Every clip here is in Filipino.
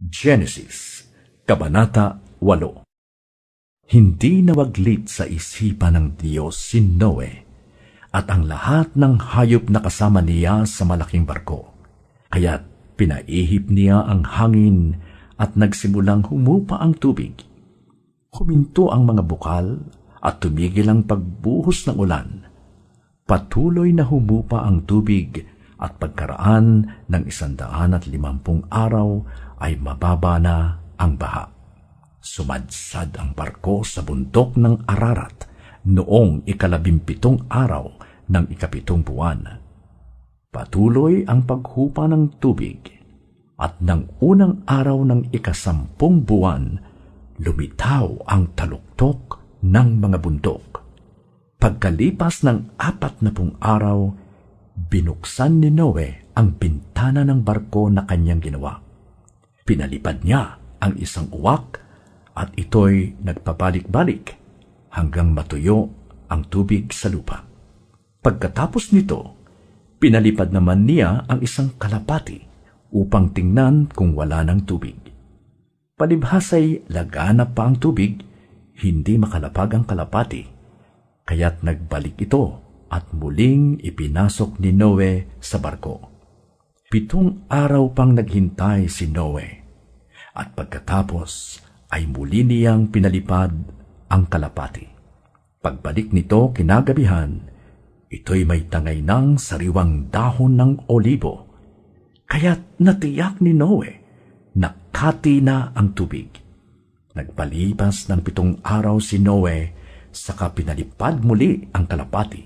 Genesis, Kabanata 8 Hindi nawaglit sa isipan ng Diyos si Noe at ang lahat ng hayop na kasama niya sa malaking barko. Kaya't pinaihip niya ang hangin at nagsimulang humupa ang tubig. Huminto ang mga bukal at tumigil ang pagbuhos ng ulan. Patuloy na humupa ang tubig at pagkaraan ng isandaan at limampung araw ay mababa na ang baha. Sumadsad ang barko sa bundok ng Ararat noong ikalabimpitong araw ng ikapitong buwan. Patuloy ang paghupa ng tubig at ng unang araw ng ikasampung buwan, lumitaw ang taluktok ng mga bundok. Pagkalipas ng apat na pung araw, binuksan ni Noe ang bintana ng barko na kanyang ginawa Pinalipad niya ang isang uwak at ito'y nagpabalik-balik hanggang matuyo ang tubig sa lupa. Pagkatapos nito, pinalipad naman niya ang isang kalapati upang tingnan kung wala ng tubig. Palibhasay laganap pa ang tubig, hindi makalapag ang kalapati, kaya't nagbalik ito at muling ipinasok ni Noe sa barko. Pitong araw pang naghintay si Noe at pagkatapos ay muli niyang pinalipad ang kalapati. Pagbalik nito kinagabihan, ito'y may tangay ng sariwang dahon ng olibo. Kaya't natiyak ni Noe na kati na ang tubig. Nagpalipas ng pitong araw si Noe, saka pinalipad muli ang kalapati.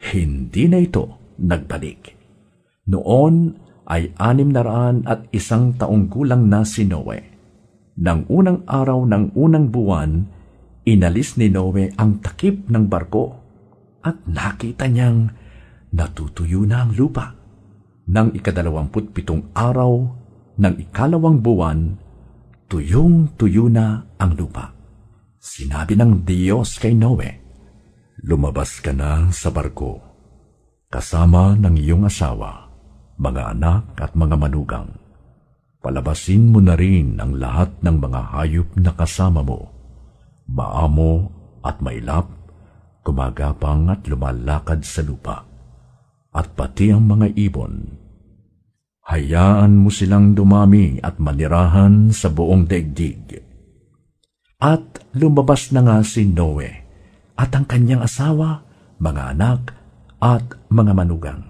Hindi na ito nagbalik. Noon ay anim na raan at isang taong gulang na si Noe. Nang unang araw ng unang buwan, inalis ni Noe ang takip ng barko at nakita niyang natutuyo na ang lupa. Nang ikadalawamput pitong araw ng ikalawang buwan, tuyong-tuyo na ang lupa. Sinabi ng Diyos kay Noe, Lumabas ka na sa barko, kasama ng iyong asawa mga anak at mga manugang. Palabasin mo na rin ang lahat ng mga hayop na kasama mo, maamo at mailap, gumagapang at lumalakad sa lupa, at pati ang mga ibon. Hayaan mo silang dumami at manirahan sa buong daigdig. At lumabas na nga si Noe at ang kanyang asawa, mga anak at mga manugang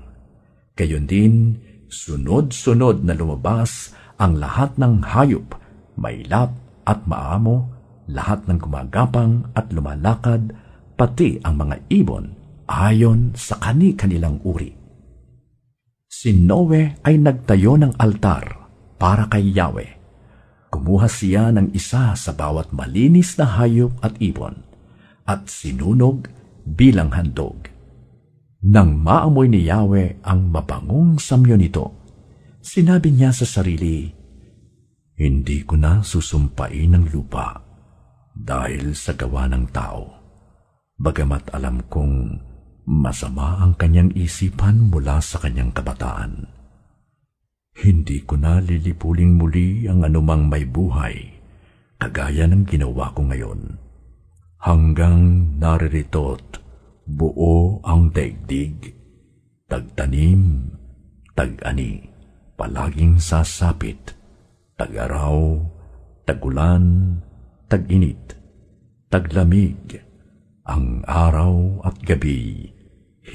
Gayon din, sunod-sunod na lumabas ang lahat ng hayop, mailap at maamo, lahat ng gumagapang at lumalakad, pati ang mga ibon ayon sa kani-kanilang uri. Si Noe ay nagtayo ng altar para kay Yahweh. Kumuha siya ng isa sa bawat malinis na hayop at ibon at sinunog bilang handog. Nang maamoy ni Yahweh ang mabangong samyo nito, sinabi niya sa sarili, Hindi ko na susumpain ng lupa dahil sa gawa ng tao. Bagamat alam kong masama ang kanyang isipan mula sa kanyang kabataan. Hindi ko na lilipuling muli ang anumang may buhay, kagaya ng ginawa ko ngayon. Hanggang naririto't buo ang daigdig, tagtanim, tagani, palaging sasapit, tagaraw, tagulan, taginit, taglamig, ang araw at gabi,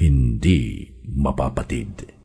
hindi mapapatid.